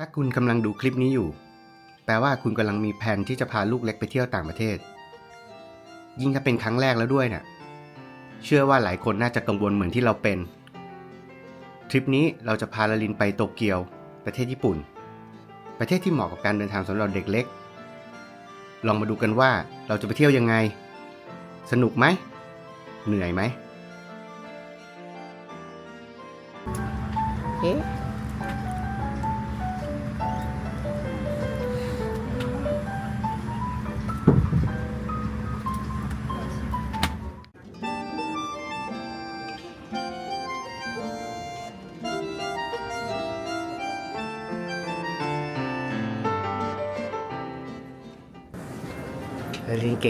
ถ้าคุณกำลังดูคลิปนี้อยู่ แปลว่าคุณกำลังมีแผนที่จะพาลูกเล็กไปเที่ยวต่างประเทศ ยิ่งถ้าเป็นครั้งแรกแล้วด้วยเนี่ยเชื่อว่าหลายคนน่าจะกังวลเหมือนที่เราเป็น ทริปนี้เราจะพาลาลินไปโตเกียว ประเทศญี่ปุ่น ประเทศที่เหมาะกับการเดินทางสำหรับเด็กเล็ก ลองมาดูกันว่าเราจะไปเที่ยวยังไง สนุกไหม เหนื่อยไหมเอ๊ะ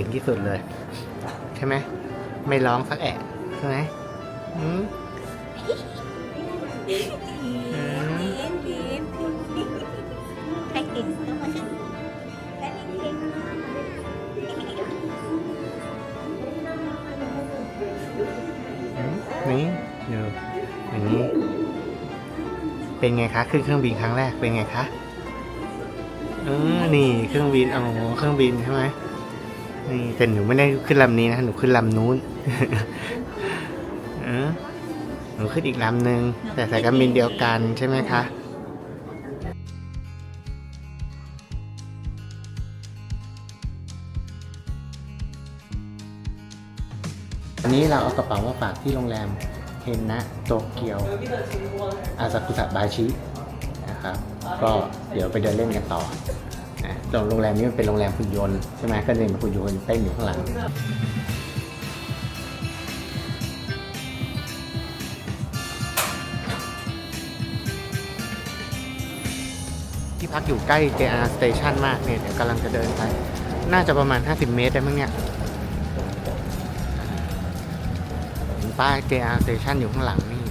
งที่สุดเลย ใช่ไหมไม่ร้องสักแอะใช่ไหมอืมนี่ดี๋ยวอย่างนี้ เป็นไงคะขึ้นเครื่องบินครั้งแรกเป็นไงคะเออนี่เครื่องบินโอ๋อเครื่องบินใช่ไหม นี่แต่หนูไม่ได้ขึ้นลำนี้นะหนูขึ้นลำนู้นเออหนูขึ้นอีกลำหนึ่งแต่สายการบินเดียวกันใช่ไหมคะอันนี้เราเอากระเป๋ามาฝากที่โรงแรมเฮนนะโตเกียวอาซากุสะบาชินะครับ ก็เดี๋ยวไปเดินเล่นกันต่อ โรงแรมนี้มันเป็นโรงแรมหุ่นยนต์ใช่ไหมก็เลยมีหุ่นยนต์เต้นอยู่ข้างหลังที่พักอยู่ใกล้ JR Station มากเนี่ยเดี๋ยวกำลังจะเดินไป น่าจะประมาณ 50 เมตรได้มั้งเนี่ยเห็นป้าย JR Station อยู่ข้างหลังนี่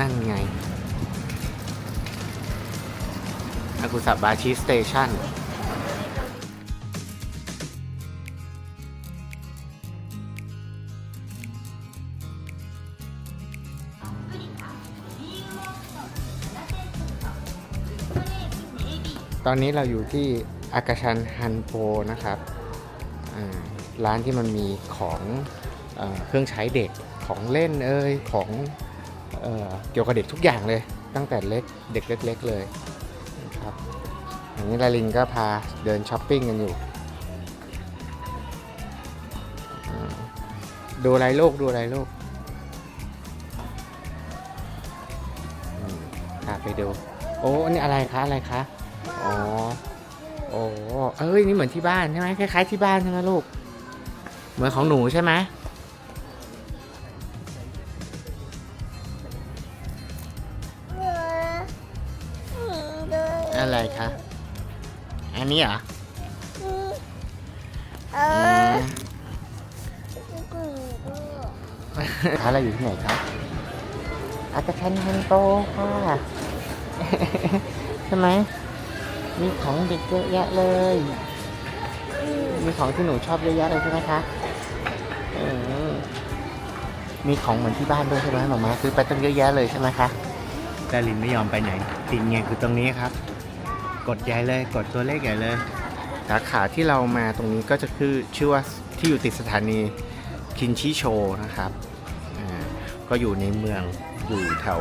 นั่นไง กุสะบาชิสเตชันตอนนี้เราอยู่ที่อากาชันฮันโปนะครับร้านที่มันมีของเอเครื่องใช้เด็กของเล่นเอ่ยของเอเกี่ยวกับเด็กทุกอย่างเลย ตั้งแต่เล็กเด็กเล็ก ๆ เลย อันนี้ลาลินก็พาเดินช้อปปิ้งกันอยู่ ดูอะไรลูกดูอะไรลูกพาไปดู โอ้นนี้อะไรคะ อะไรคะ อ๋อ โอ้เอ้ย นี่เหมือนที่บ้านใช่ไหมคล้ายๆที่บ้านใช่ไหมลูก เหมือนของหนูใช่ไหม นนี้เหรออืมอะไรอยู่ที่ไหนครับอากาชันฮันโตค่ะ ใช่ไหม มีของเด็กเยอะแยะเลย มีของที่หนูชอบเยอะแยะเลยใช่ไหมคะเออมีของเหมือนที่บ้านด้วยใช่ไหมหมามาซื้อไปตั้งเยอะแยะเลยใช่ไหมคะดารินไม่ยอมไปไหนติงเงคือตรงนี้ครับ กดใหญ่เลยกดตัวเลขใหญ่เลย สาขาที่เรามาตรงนี้ก็จะคือชื่อว่าที่อยู่ติดสถานีคินชิโชนะครับก็อยู่ในเมืองอยู่แถว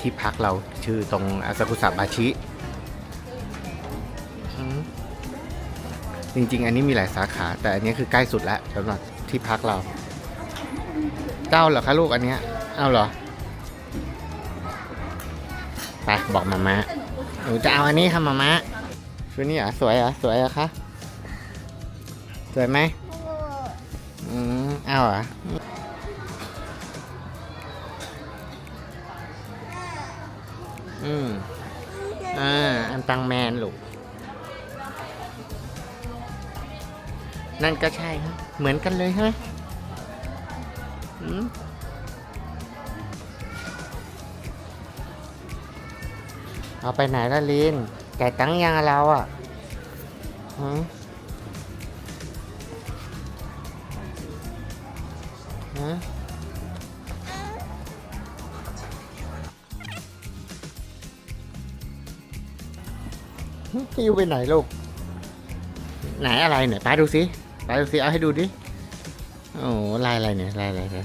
ที่พักเราชื่อตรงอาซากุสะบาชิจริงๆ อันนี้มีหลายสาขา แต่อันนี้คือใกล้สุดแล้วสำหรับที่พักเรา เจ้าเหรอคะลูกอันเนี้ยเอาเหรอ ไปบอกมาม่า หนูจะเอาอันนี้ค่ะมาม่าชุดนี้เหรอะสวยเหรอะสวยเหรอะคะสวยไหมอืมเอาเหรอะอืมอ่าอันตังแมนลูกนั่นก็ใช่ครับเหมือนกันเลยใช่ไหมอืม เอาไปไหนละลินจ่ตังยังเราอะหืมฮะหิ้วไปไหนลูก ไหนอะไรไหนป้าดูสิป้าดูสิเอาให้ดูดิ โอ้ลายอะไรเนี่ยลายอะไรเนี่ย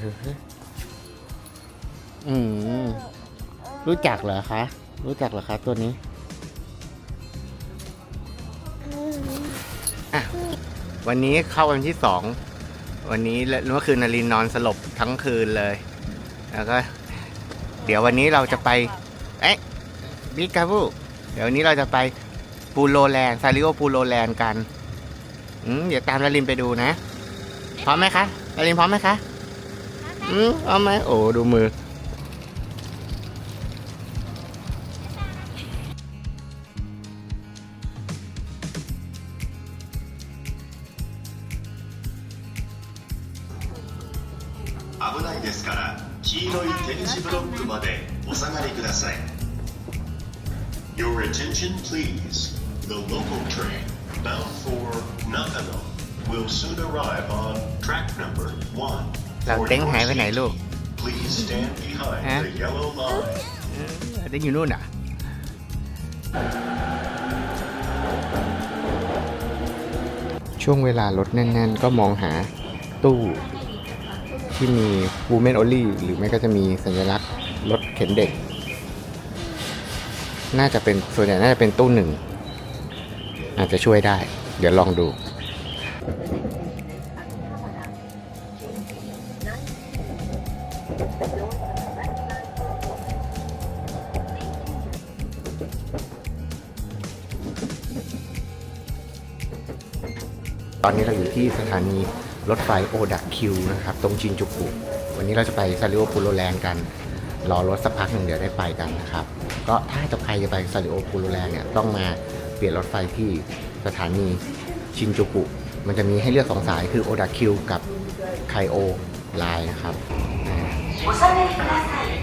อืมรู้จักเหรอคะ รู้จักเหรอคะตัวนี้อะวันนี้เข้าวันที่สอง วันนี้และเมื่อคืนนารินนอนสลบทั้งคืนเลย แล้วก็ เดี๋ยววันนี้เราจะไป เอ๊ะบิกาบูเดี๋ยววันนี้เราจะไปปูโรแลนด์ซาริโอปูโรแลนด์กันอืมเดี๋ยวตามนารินไปดูนะ พร้อมไหมคะนารินพร้อมไหมคะ อืมพร้อมไหมโอ้ดูมือ attention please The local train bound for Nakano will soon arrive on track number 1เราเต้งหายไปไหนลูก Please stand behind Huh? the yellow line เต้งอยู่นู่นอะช่วงเวลารถแน่น ๆ ก็มองหาตู้ที่มี Women Only หรือไม่ก็จะมีสัญลักษณ์รถเข็นเด็ก น่าจะเป็นส่วนใหญ่น่าจะเป็นตู้หนึ่งอาจจะช่วยได้ เดี๋ยวลองดูตอนนี้เราอยู่ที่สถานีรถไฟโอดะคิวนะครับ ตรงชินจูกุ วันนี้เราจะไปซาริโอปูโรแลนด์กัน รอรถสักพักหนึ่งเดี๋ยวได้ไปกันนะครับ ก็ถ้าจะใครจะไปซาริโอปูโรแลเนี่ยต้องมาเปลี่ยนรถไฟที่สถานีชินจูกุ มันจะมีให้เลือกสองสายคือโอดาคิวกับไคโอไลน์นะครับ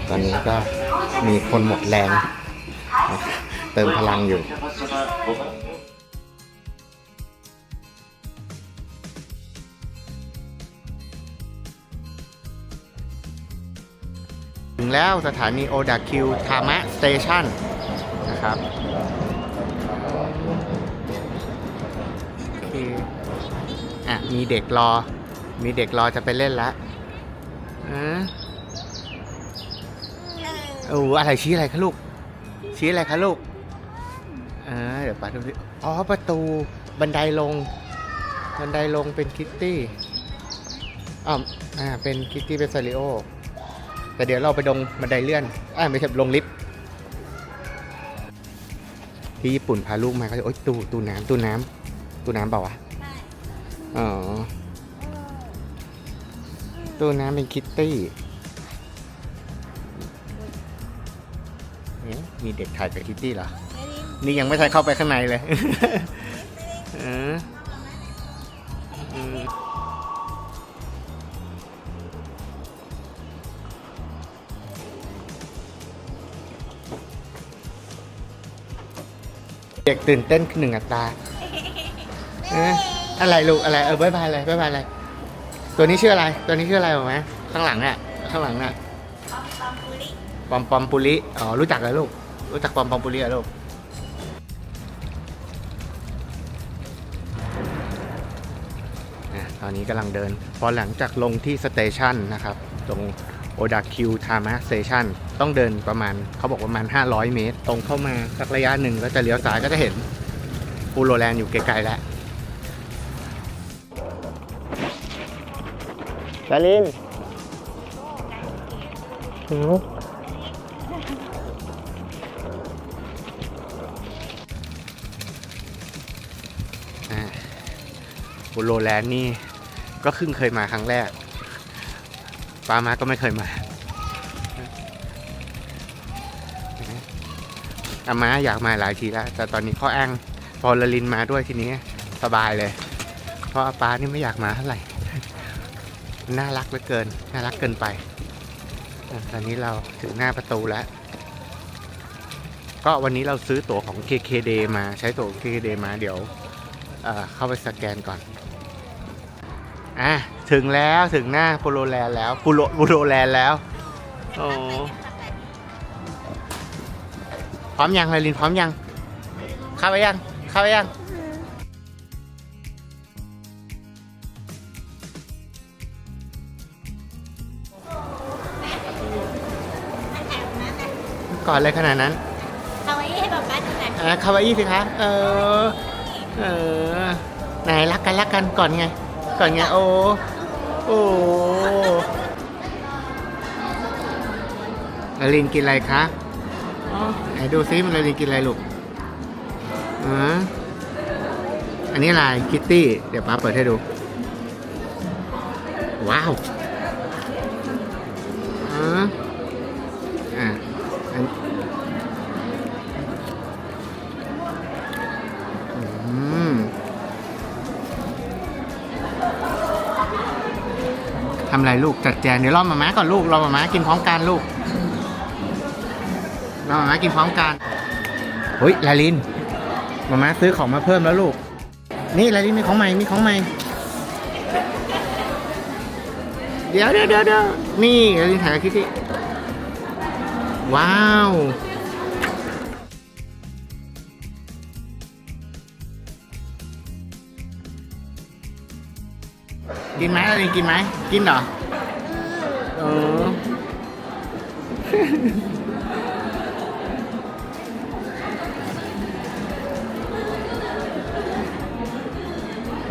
ตอนนี้ก็มีคนหมดแรง เติมพลังอยู่ ถึงแล้วสถานีโอดาคิวทามะสเตชันนะครับโอเคอะ มีเด็กรอ มีเด็กรอจะไปเล่นละอะโอ้อะไรชี้อะไรคะลูก ชี้อะไรคะลูกอ่าเดี๋ยวป้าดูสิอ๋อ ประตูบันไดลง บันไดลงเป็นคิตตี้อ๋ออ่า เป็นคิตตี้เป็นซาริโอ แต่เดี๋ยวเราไปดงบันไดเลื่อนอ่าไม่ใช่ลงลิฟต์ที่ญี่ปุ่นพาลูกมาก็จะโอ๊ยตู้ตู้น้ำตู้น้ำตู้น้ำเปล่าวะอ๋อตู้น้ำเป็นคิตตี้เอ๊ะมีเด็กถ่ายกับคิตตี้เหรอ นี่ยังไม่ทันเข้าไปข้างในเลย เด็กตื่นเต้นขึ้นหนึ่งอัตราเอ๊ะอะไรลูกอะไรเออบายบายอะไรบายบายอะไรตัวนี้ชื่ออะไร ตัวนี้ชื่ออะไรหรอไหมข้างหลังอะข้างหลังอะปอมปอมปุริอ๋อรู้จักเหรอลูกรู้จักปอมปอมปุริเหรอลูกอะตอนนี้กำลังเดิน พอหลังจากลงที่สเตชันนะครับ ตรง โอดาคิวทามะสเตชันต้องเดินประมาณเขาบอกประมาณ 500 เมตร ตรงเข้ามาสักระยะหนึ่งก็จะเลี้ยวซ้ายก็จะเห็นปูโรแลนด์อยู่ไกลๆแล้วกาลินปูโรแลนด์นี่ก็เพิ่งเคยมาครั้งแรก ปามาก็ไม่เคยมาอามาอยากมาหลายทีแล้ว แต่ตอนนี้ข้ออ้างพอลลินมาด้วยทีนี้สบายเลย เพราะอาป้านี่ไม่อยากมาเท่าไหร่ น่ารักเหลือเกิน น่ารักเกินไป ตอนนี้เราถึงหน้าประตูแล้ว ก็วันนี้เราซื้อตั๋วของ KKD มาใช้ตั๋ว KKD มาเดี๋ยวเเข้าไปสแกนก่อน อะ ถึงแล้วถึงหน้าโปโลแลนด์แล้วปูโรปูโรแลนด์แล้วโอ้พร้อมยังไลลินพร้อมยังเข้าไปยังเข้าไปยังก่อนเลยขนาดนั้นเอาไว้ให้ป๊าป๊าดูหน่อยอ่าคาวาอี้สิคะเออ เออไหนรักกันรักกันก่อนไง ก่อนไงโอ้ โอ้ลาลินกินอะไรคะอ๋อไหนดูซิมันลาลินกินอะไรลูกอ๋ออันนี้อะไรคิตตี้ เดี๋ยวป้าเปิดให้ดู ว้าว ลูกจัดแจงเดี๋ยวรอมาม้าก่อนลูกรอมาม้ากินพร้อมกันลูกรอมาม้ากินพร้อมกันเฮ้ยลาลินมาม้าซื้อของมาเพิ่มแล้วลูก นี่ลาลินมีของใหม่มีของใหม่เดี๋ยวเดี๋ยวเดี๋ยวเดี๋ยวนี่ลาลินถ่ายกับคิตตี้ว้าวกินไหมอะไรกินไหมกินเหรอ เออ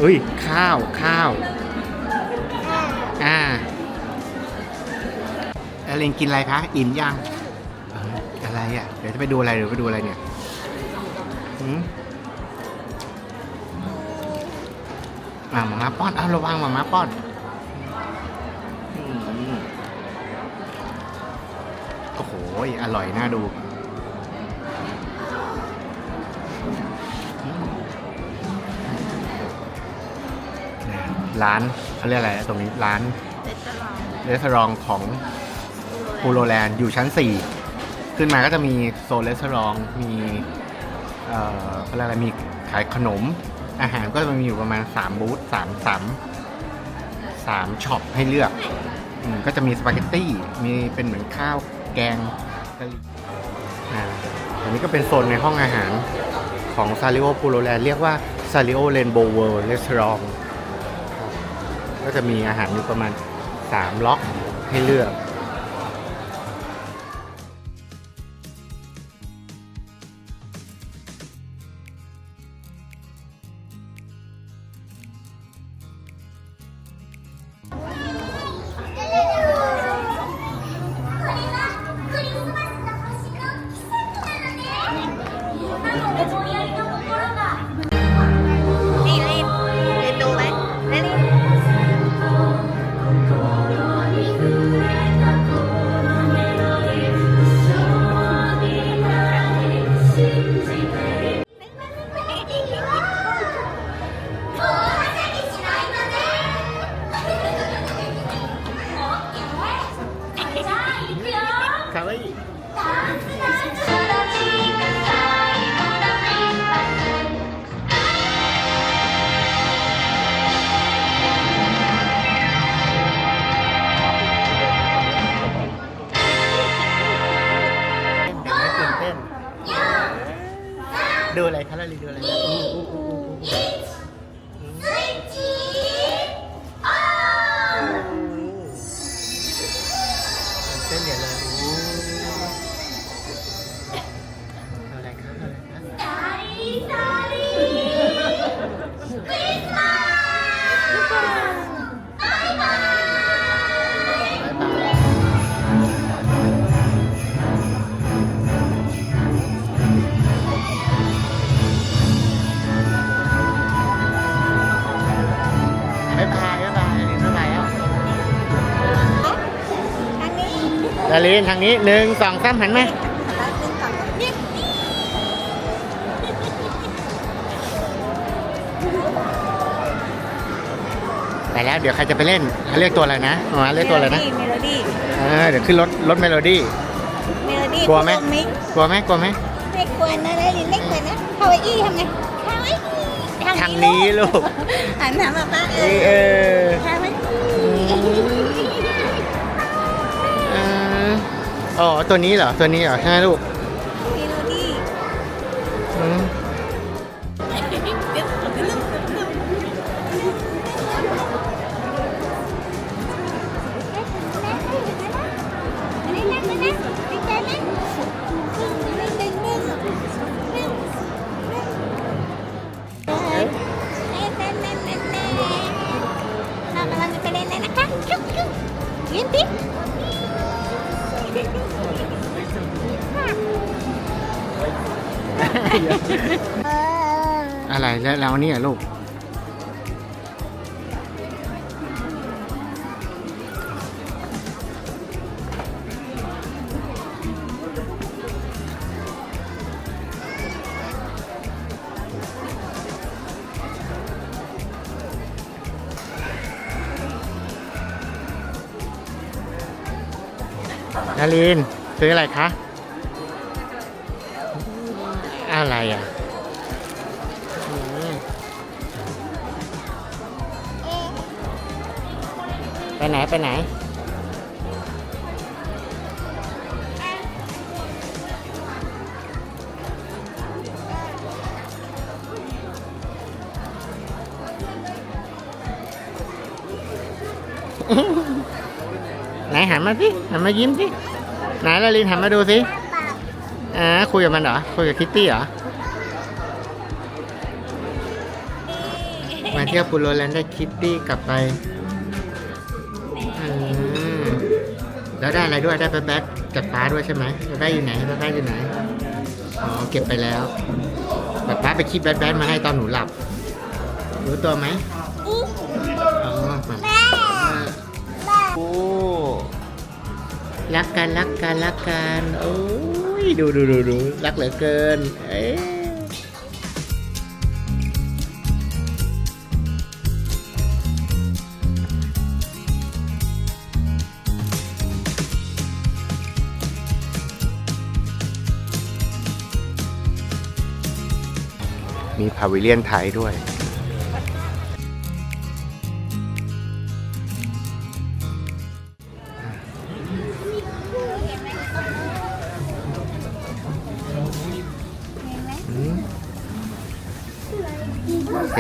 อุ้ย ข้าว ข้าว อ่าอลินกินอะไรคะ อิ่มยังเอ้ยอะไรอะ เดี๋ยวจะไปดูอะไรเดี๋ยวไปดูอะไรเนี่ยหืมอ่าหมามาป้อน เอาระวังหมามาป้อนอืมโอร่อยน่าดู ร้านเขาเรียกอะไรตรงนี้ร้านเรสอรองของปูโรแลนด์อยู่ชั้น 4 ขึ้นมาก็จะมีโซนเรสอรองมีเอ่อเขาเรียกอะไรมีขายขนม อาหารก็จะมีอยู่ประมาณ 3 บูธ3 3 3ช็อปให้เลือกอก็จะมีสปาเกตตี้ มีเป็นเหมือนข้าวแกง กะหรี่อ่าอันนี้ก็เป็นโซนในห้องอาหารของซาริโอปูโรแลนเรียกว่าซาริโอเรนโบว์เวิลด์รีสอร์ทก็จะมีอาหารอยู่ประมาณ 3 ล็อกให้เลือก 그래서 ดารินทางนี้หนึ่งสองสามหันมาแล้วดึงก่อนนี่ไปแล้วเดี๋ยวใครจะไปเล่นเขาเรียกตัวอะไรนะมาเรียกตัวอะไรนะเมโลดี้เออเดี๋ยวขึ้นรถรถเมโลดี้เมโลดี้กลัวไหมกลัวไหมกลัวไหมไม่กลัวนะได้ลินไม่กลัวนะคาวาอี้ทำไงคาวาอี้ทางนี้ลูกหันหามาป้าเอเอคาวาอี้เอ อ๋อตัวนี้เหรอตัวนี้เหรอใช่ไหมลูก อะไรแล้วเนี่ยลูก นารินซื้ออะไรคะ อะไรอะอืมไปไหน ไปไหน ไหนหันมาสิหันมายิ้มสิ ไหนลาลินหันมาดูสิ อ่าคุยกับมันเหรอ คุยกับคิตตี้เหรอ มาเที่ยวปูโรแลนด์ได้คิตตี้กลับไปอืมแล้วได้อะไรด้วยได้แบ๊บแบ๊บจากป้าด้วยใช่ไหมแล้วได้อยู่ไหนแล้วได้อยู่ไหน อ๋อ เก็บไปแล้วแบบป้าไปคิดแบ๊บแบ๊บมาให้ตอนหนูหลับ รู้ตัวไหมอ๋อมาโอ้รักกันรักกันรักกันโอ้ย ดูดูดูดูรักเหลือเกิน เอ๊มีพาวิเลียนไทยด้วย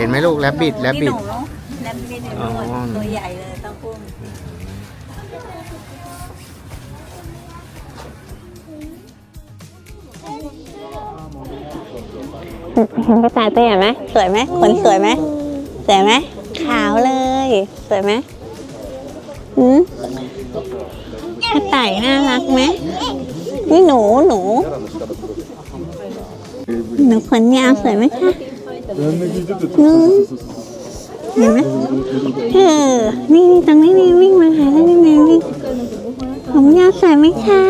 ห็นไหมลูกแรบบิดแรบบิดแลบบิดอ๋อ ตัวใหญ่เลยต้องพุ่งเห็นกระต่ายตัวใหญ่ไหมสวยไหมขนสวยไหมสวยไหมขาวเลย สวยไหมหืมกระต่ายน่ารักไหมนี่หนูหนูหนูขนยาวสวยไหมคะ หืมเห็นไหมเออนี่นี่ตรงนี้นี่วิ่งมาหาแล้วนี่นี่วิ่งผมยาวสวยไหมคะ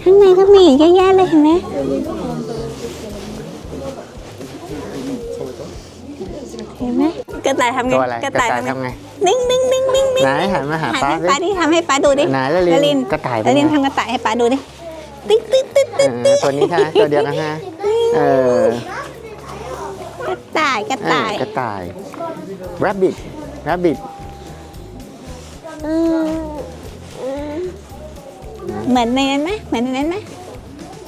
ข้างในก็มีอีกเยอะแยะเลยเห็นไหมเห็นไหมกระต่ายทำไงตัวอะไรกระต่ายกระต่ายทำไงทำไงนิ่งนิ่งนิ่งนิ่งนิ่งไหนหันมาหาหันป้าให้สิป้าดิทำให้ป้าดูดิไหนละลินละลินกระต่ายเป็นละลินไงทำกระต่ายให้ป้าดูดิติ๊ดติ๊ดติ๊ดติ๊ดเออตัวนี้ใช่ไหมตัวเดียวกันฮะเออ กระต่ายกระเออต่ายกระต่าย rabbit rabbit เหมือนในนั้นไหมเหมือนในนั้นไหม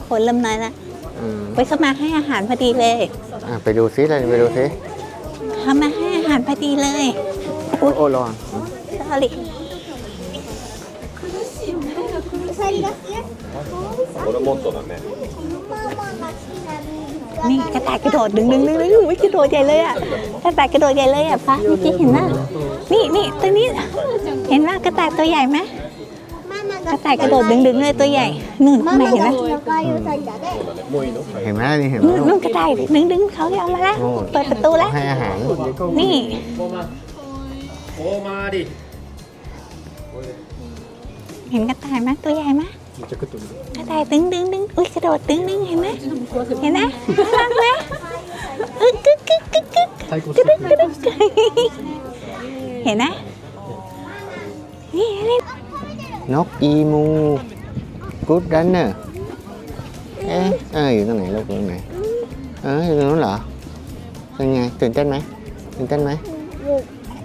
ขนเริ่มน้อยละอืมไปเข้ามาให้อาหารพอดีเลยอะไปดูซิเลยไปดูซิเข้ามาให้อาหารพอดีเลยโอ้โอ้ระวังสอรี่ นี่กระต่ายกระโดดดึงดึงดึงดึงอุ๊ยกระโดดใหญ่เลยอะกระต่ายกระโดดใหญ่เลยอะฟ้าเมื่อกี้เห็นไหมนี่นี่ตัวนี้เห็นไหมกระต่ายตัวใหญ่ไหมกระต่ายกระโดดดึงดึงเลยตัวใหญ่นู่นข้างในเห็นไหมเห็นไหมนี่เห็นไหมนู่นนู่นกระต่ายดึงดึงเขาเอามาแล้วโอ้เปิดประตูแล้วให้อาหารนี่โอมาดิเห็นกระต่ายไหมตัวใหญ่ไหม กระต่ายดึงดึงดึงอุ้ยกระโดดดึงดึงเห็นไหมเห็นไหมน่ารักไหมอึ๊กกึ๊กกึ๊กกึ๊กกึ๊กกระดึ๊กกระดึ๊กเห็นไหมนี่นี่นกอีมูกูดรันเนอร์เอ๊ะเอออยู่ตรงไหนลูกอยู่ตรงไหนเอออยู่ตรงนู้นเหรอเป็นไงตื่นเต้นไหมตื่นเต้นไหม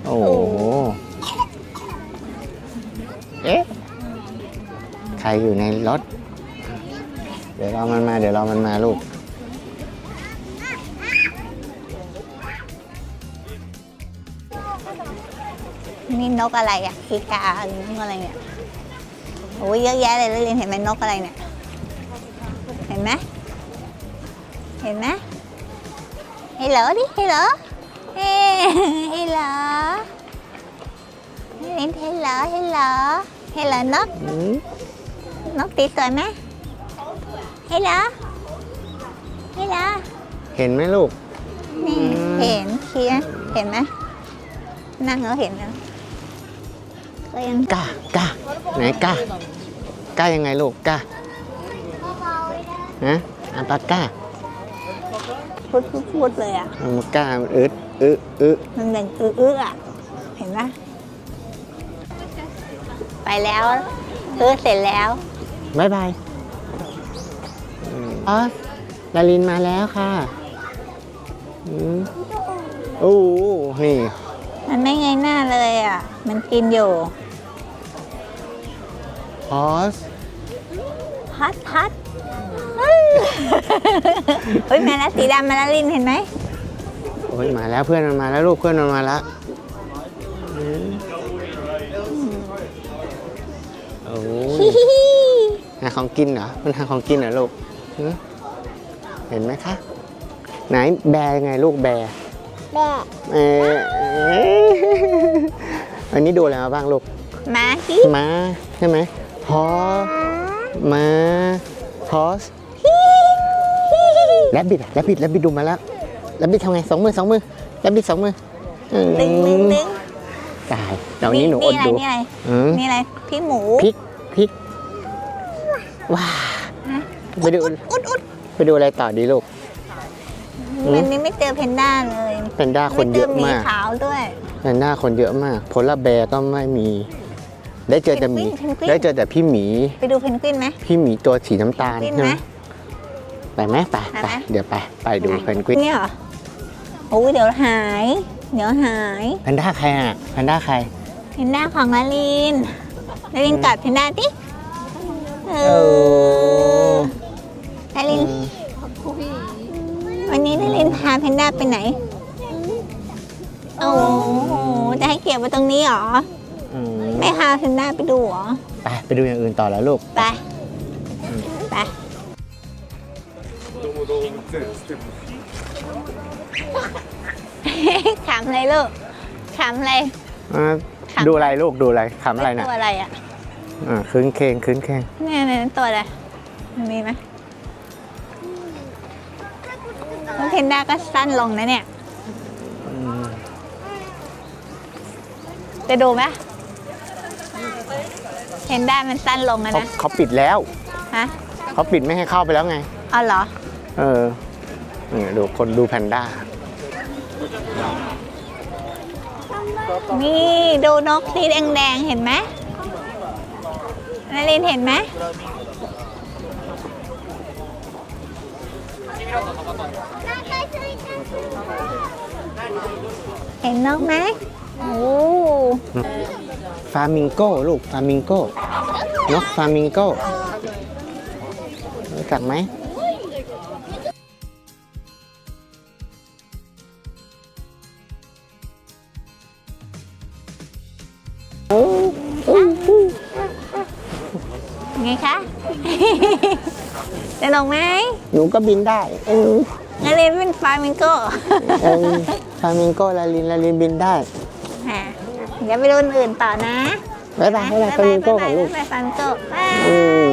โอ้โห ครอยู่ในรถ เดี๋ยวรอมันมา เดี๋ยวรอมันมาลูก นี่นกอะไรอะอีกาหรือนกอะไรเนี่ยโอ้ยเยอะแยะเลยแล้วเรียนเห็นไหมนกอะไรเนี่ย เห็นไหมเห็นไหมเฮลโหลดิเฮลโหลเฮ้เฮลโหลเล่นเฮลโหลเฮลโหลเฮลโหล นกอืมนกตีตัวไหมเฮลโหลเฮลโหลเห็นไหมลูก นี่อืม เห็นเคลียร์เห็นไหมนั่งแล้วเห็นแล้วก็ยังกล้ากล้าไหนกล้ากล้ายังไงลูกกล้าฮะอันปากล้าพูดพูดพูดเลยอะ อันกล้ามันอึดอึดอึดมันเป็นอื้ออื้ออะ เห็นปะไปแล้วอื้อเสร็จแล้ว บายบายอ๋อลาลินมาแล้วค่ะอืมโอ้โหนี่ มันไม่ไงหน้าเลยอะ มันกินอยู่พอสพัดพัดเฮ้ยมาแล้วสีดำมาแล้วลินเห็นไหมโอ้ยมาแล้วเพื่อนมันมาแล้วลูกเพื่อนมันมาแล้วอืมโอ้ย หาของกินเหรอ มันหาของกินเหรอลูกหึเห็นไหมคะ ไหนแบร์ยังไงลูกแบร์แม่เออวันนี้ดูอะไรมาบ้างลูกมาฮิม้าใช่ไหมฮอม้าฮอสแรบบิดอะแรบบิดแรบบิดดูมาแล้วแรบบิดทำไงสองมือสองมือแรบบิดสองมืออืมดึงดึงดึงตายตอนนี้หนูอดอะไรดูนี่อะไรอืมนี่อะไรพี่หมูพริกพริก ว้าไปดูอุดอุดไปดูอะไรต่อดีลูกอืมวันนี้ไม่เจอเพนด้าเลยแพนด้าคนเยอะไจหมีมากขาวด้วยแพนด้าคนเยอะมากโพลาร์แบร์ก็ไม่มี ได้เจอแต่หมีเพนกวินได้เจอแต่พี่หมี ไปดูเพนกวินไหมพี่หมีตัวสีน้ำตาลเพนกวินใช่ไหไหมมไปไหมไปไปไปไหมเดี๋ยวไปไปดูเพนกวินเนี่ยเหรอโอ้ยเดี๋ยวหาย เดี๋ยวหายแพนด้าใครอะแพนด้าใครเพนด้าของลาลินลาลินกอดเพนด้าดิ เอโอ้อลาลินวันนี้ลาลินพาเพนด้าไปไหน โอ้โหจะให้เก็บไว้ตรงนี้เหรอ อืมไม่พาเพนด้าไปดูเหรอ ไปไปดูอย่างอื่นต่อแล้วลูก ไป ไป ขำอะไรลูกขำอะไร อ่าค่ะดูอะไรลูกดูอะไรขำอะไรน่ะ ตัวอะไรอะ อ่าคืนเคงคืนเคงเนี่ยเนี่ยตัวอะไรมันมีไหมน้องเพนด้าก็สั้นลงนะเนี่ย อืมจะดูไหมเพนด้ามันสั้นลงนะเขานะ เขาปิดแล้วฮะเขาปิดไม่ให้เข้าไปแล้วไง เอาเหรอ เออเนี่ยดูคนดูแพนด้านี่ดูนกสีแดงๆ เห็นไหม นารินเห็นไหมเห็นนกไหมโอ้ฟามิงโก้ลูกฟามิงโก้นกฟามิงโก้รู้จักไหม จะลงไหมหนูก็บินได้เออนารินเป็นฟลามิงโก้เออฟามิงโก้ลาลินลาลินบินได้อะเดี๋ยวไปดูอันอื่นต่อนะบ๊ายบายบ๊ายบายฟามิงโก้ของลูกบ๊ายบายฟลามิงโก้บ๊ายอืม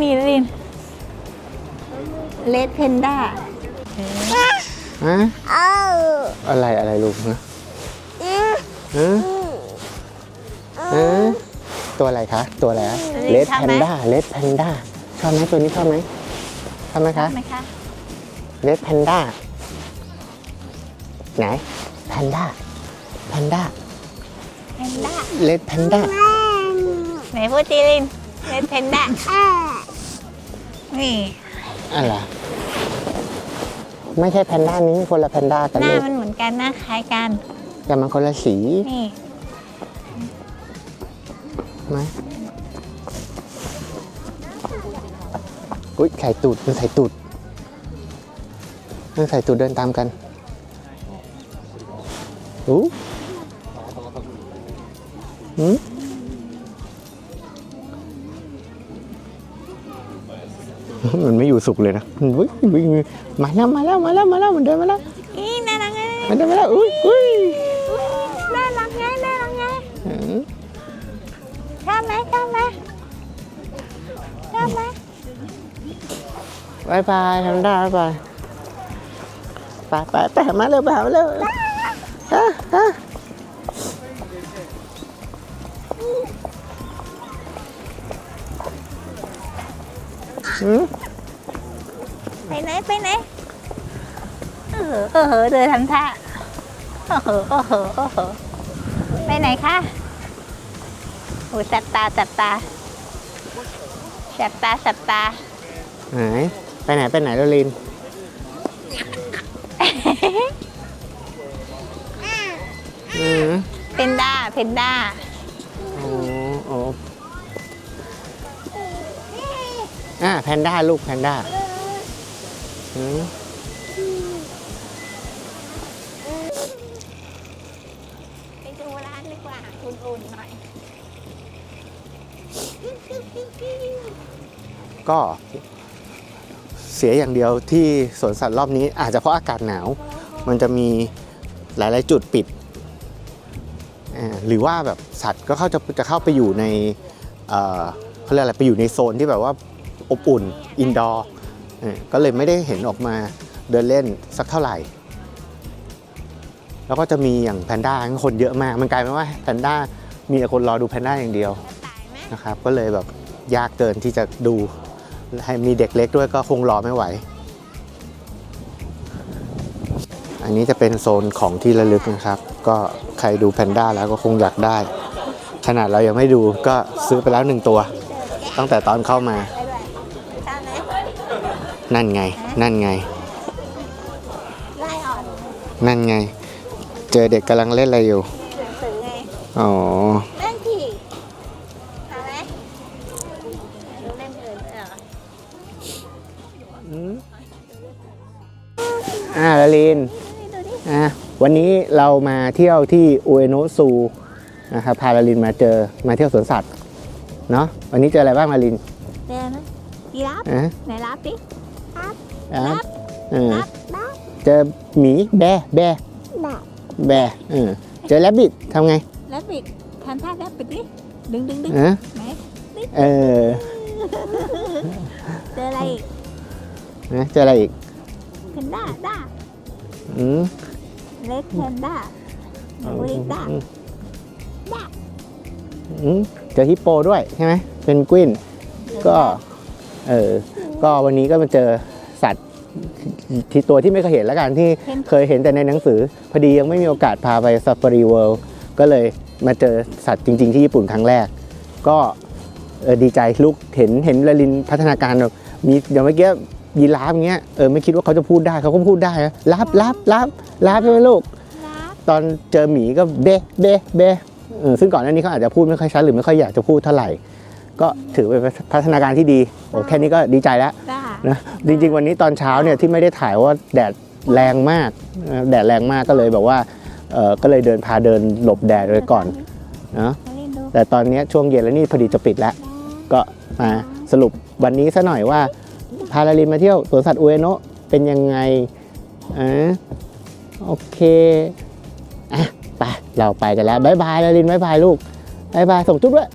มีลินเลดเพนด้าฮะอะไรอะไรลูกฮะฮะฮะตัวอะไรคะตัวอะไรเลดแพนด้าเลดแพนด้าชอบไหมตัวนี้ชอบไหมชอบไหมคะไหมคะเลดแพนด้าไหนแพนด้าแพนด้าเพนด้าเลดแพนด้าไหนพูดจีลินเลดเพนด้านี่อะไรไม่ใช่แพนด้านี้คนละแพนด้ากันหน้าลูกมันเหมือนกันหน้าคล้ายกัน แต่มันคนละสีนี่ไหมอุ้ยใส่ตูดมันใส่ตูดมันใส่ตูดเดินตามกันอู้หืมมันไม่อยู่สุขเลยนะมันวิ่งวิ่งมาแล้วมาแล้วมาแล้วมาแล้วมันเดินมาแล้วนี่น่ารักไงมันเดินมาแล้วอุ้ยอุ้ย บายบายทำได้บายบายไปไปไปหามาเร็วไปหามาเร็วฮะฮะหืมไปไหนไปไหนเออเออเหอะเดินทำท่าเออเหอะเออเหอะเออเหอะไปไหนคะโอ้ยแสบตาแสบตาแสบตาแสบตาไหน ไปไหน ไปไหนโรลิน อืมเพนด้าเพนด้าโอ้โอ้อ่าแพนด้าลูกแพนด้าอืมไปดูร้านดีกว่าอุ่นๆหน่อยก็ เสียอย่างเดียวที่สวนสัตว์รอบนี้อาจจะเพราะอากาศหนาว มันจะมีหลาย ๆ จุดปิด หรือว่าแบบสัตว์ก็เข้าจะจะเข้าไปอยู่ในเขาเรียกอะไรไปอยู่ในโซนที่แบบว่าอบอุ่นอินดอร์ก็เลยไม่ได้เห็นออกมาเดินเล่นสักเท่าไหร่ แล้วก็จะมีอย่างแพนด้าคนเยอะมาก มันกลายเป็นว่าแพนด้ามีแต่คนรอดูแพนด้าอย่างเดียวนะครับ ก็เลยแบบยากเกินที่จะดู ให้มีเด็กเล็กด้วยก็คงรอไม่ไหว อันนี้จะเป็นโซนของที่ระลึกนะครับ ก็ใครดูแพนด้าแล้วก็คงอยากได้ ขนาดเรายังไม่ดูก็ซื้อไปแล้วหนึ่งตัว ตั้งแต่ตอนเข้ามา นั่นไง นั่นไง นั่นไง เจอเด็กกำลังเล่นอะไรอยู่อไงอ๋าละลินดูดิอะวันนี้เรามาเที่ยวที่อุเอโนะซูนะครับพาลาลินมาเจอมาเที่ยวสวนสัตว์เนาะวันนี้เจออะไรบ้างลาลินเดินนะยีราฟอะไหนรับดิรับอะรับเออรับรับเจอหมีแบะแบะแบบแบะเออเจอแรบบิททำไงแล้วปิดทำท่าแล้วปิดดิดึงดึงดึงอะไหนเออเจออะไรอีกนะเจออะไรอีกเพนด้าด้า อืมเล็กเพนด้าหนูเล็กด้าอืมด้าอืมเจอฮิปโปด้วยใช่ไหมเป็นกวินก็เออก็วันนี้ก็มาเจอสัตว์ที่ตัวที่ไม่เคยเห็นแล้วกันที่เคยเห็นแต่ในหนังสือ พอดียังไม่มีโอกาสพาไปซ a ฟ a รีเวิลด์ก็เลยมาเจอสัตว์จริง ๆ ที่ญี่ปุ่นครั้งแรก ก็เออดีใจลูกเห็นเห็นลลินพัฒนาการแบบมีอย่างเมื่อกี้ ยีราฟเงี้ยเออไม่คิดว่าเขาจะพูดได้เขาก็พูดได้นะรับรับรับรับใช่ไหมลูก รับตอนเจอหมีก็เบะเบะเบะเออซึ่งก่อนหน้านี้เขาอาจจะพูดไม่ค่อยชัดหรือไม่ค่อยอยากจะพูดเท่าไหร่ ก็ถือเป็นพัฒนาการที่ดีโอ้แค่นี้ก็ดีใจแล้วด้านะจริง ๆ วันนี้ตอนเช้าเนี่ยที่ไม่ได้ถ่ายว่าแดดแรงมากเออแดดแรงมากก็เลยแบบว่าเออก็เลยเดินพาเดินหลบแดดไว้ก่อนนะมาเล่นดูแต่ตอนเนี้ยช่วงเย็นแล้วนี่พอดีจะปิดแล้ว ก็มาสรุปวันนี้ซะหน่อยว่า พาลาลินมาเที่ยวสวนสัตว์อุเอโนะเป็นยังไงอะโอเคอะไปเราไปกันแล้วบายบายลาลินบายบายลูกบายบายส่งจุ๊บด้วย